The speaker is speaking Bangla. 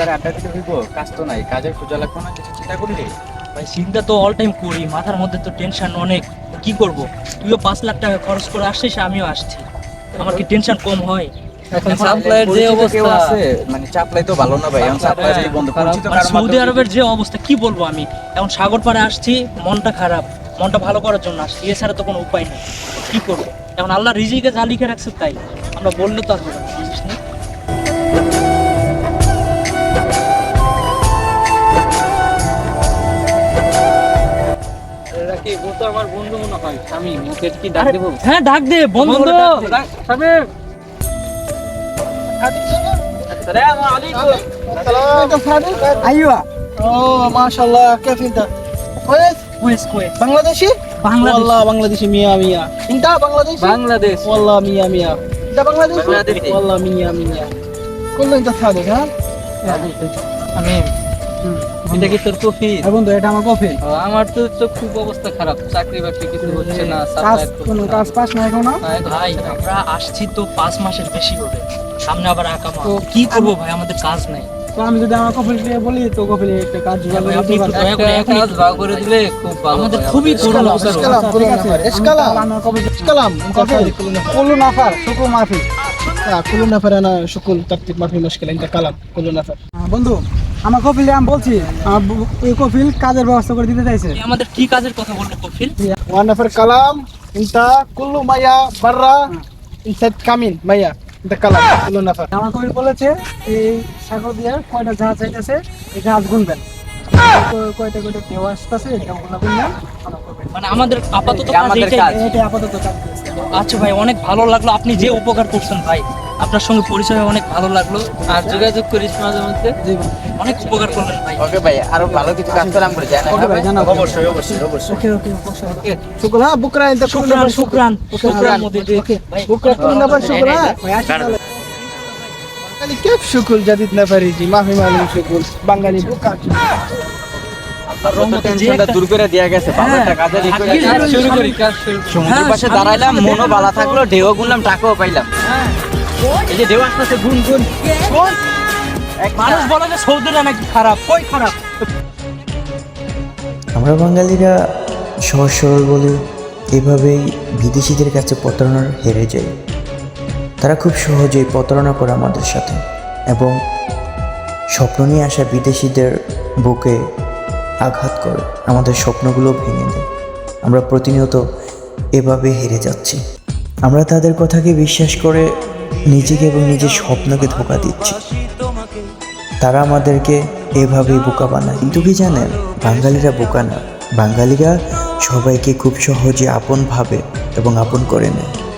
তারা আড্ডা দিতে হইব কাজ তো নাই কাজের খোঁজা লাগবো না কিছু চিন্তা করলি? ভাই চিন্তা তো অল টাইম করি মাথার মধ্যে তো টেনশন অনেক কি করব? তুইও পাঁচ লাখ টাকা খরচ করে আসছিস আমিও আসছি। আমার কি টেনশন কম হয়? এখন এখন সাপ্লাইয়ের যে অবস্থা আছে? মানে চাপলাই তো ভালো না ভাই এখন সাপ্লাই বন্ধ পরিচিত মানে সৌদি আরবের যে অবস্থা কি বলব আমি? এখন সাগর পাড়ে আসছি মনটা খারাপ মনটা ভালো করার জন্য আসছি এছাড়া তো কোনো উপায় নেই। কি করব? এখন আল্লাহ রিজিকে যা লিখে রাখছে তাই আমরা বললে তো আর ও তো আমার বন্ধু মনে বাংলাদেশি? বাংলাদেশ। বাংলাদেশি মিয়া মিয়া। ইনটা বাংলাদেশ? বাংলাদেশ। ওয়াল্লাহ মিয়া মিয়া। ইনটা বাংলাদেশ? ওয়াল্লাহ মিয়া মিয়া। কোন ইনটা সাদেক হ্যাঁ? আমি এটা কি তোর কফি হ্যাঁ বন্ধু এটা আমার কফি আমার তো তো খুব অবস্থা খারাপ চাকরি বাকরি কিছু হচ্ছে না কাজ সাপ্লাই কোনো কাজ পাস না এখনো ভাই আমরা আসছি তো পাঁচ মাসের বেশি হবে সামনে আবার আকামা তো কি করবো ভাই আমাদের কাজ নাই তো আমি যদি আমার কফি বলি তো কফি একটা কাজ জোগাড় করে আপনি দিতে একটু পারবেন। দয়া করে একটা এখনই কাজ ভাগ করে দিলে খুব ভালো আমাদের হয় খুবই আমাদের। করুণ اسكلام অবস্থা। اسكلام ঠিক আছে اسكلام انا কফি اسكلام كفي كل نفر شكو ما في لا كل نفر انا شكل ترتيب ما في مشكله انت كلام كل نفر হ্যাঁ, বন্ধু আমার কপিল আমি বলছি ওই কপিল কাজের ব্যবস্থা করে দিতে চাইছে। আমাদের কি কাজের কথা বলব কপিল ওয়ান নাফার কালাম ইনতা কুল্লু মাইয়া বাররা হ্যাঁ। ইনসাইড কামিন মাইয়া ইনতা কালাম কুল্লু নাফার। আমার কপিল বলেছে এই সাগর দিয়ে কয়টা জাহাজ চাইতেছে এই জাহাজ গুনবেন। কয়টা কয়টা কেউ আসতেছে এটা গুলা গুনবেন মানে আমাদের আপাতত কাজ এটা আপাতত কাজ। আচ্ছা ভাই অনেক ভালো লাগল আপনি যে উপকার করছেন ভাই। আপনার সঙ্গে পরিচয় অনেক ভালো লাগল। আর যোগাযোগ করিস মাঝে মধ্যে। অনেক উপকার করলেন ভাই। ওকে ভাই আরও ভালো কিছু কাজ করলাম করে জানা ওকে ভাই জানা অবশ্যই অবশ্যই অবশ্যই। ওকে ওকে ওকে। শুকর হ্যাঁ বুকরা ইনতা শুকরান শুকরান শুকরান। মোদি ওকে বুকরা তুমি নাম্বার শুকরা বাঙালি কেপ শুকুল জাদিদ না পারিজি মাফি মালিম শুকুল বাঙালি বুকা হ্যাঁ। হ্যাঁ, দাঁড়াইলাম মনও বালা থাকল ঢেউ গুনলাম টাকাও পাইলাম। হ্যাঁ। এই যে ঢেউ আসতেছে গুন গুন। কোন? মানুষ বলে যে সৌদিরা নাকি খারাপ। কই খারাপ? আমরা বাঙালিরা সহজ সরল বলে এভাবেই বিদেশিদের কাছে প্রতারণার হেরে যাই। তারা খুব সহজেই প্রতারণা করে আমাদের সাথে এবং স্বপ্ন নিয়ে আসা বিদেশিদের বুকে আঘাত করে আমাদের স্বপ্নগুলো ভেঙে দেয়। আমরা প্রতিনিয়ত এভাবে হেরে যাচ্ছি। আমরা তাদের কথাকে বিশ্বাস করে নিজেকে এবং নিজের স্বপ্নকে ধোকা দিচ্ছি। তারা আমাদেরকে এভাবেই বোকা বানায়। কিন্তু কি জানেন? বাঙালিরা বোকা না। বাঙালিরা সবাইকে খুব সহজে আপন ভাবে এবং আপন করে নেয়।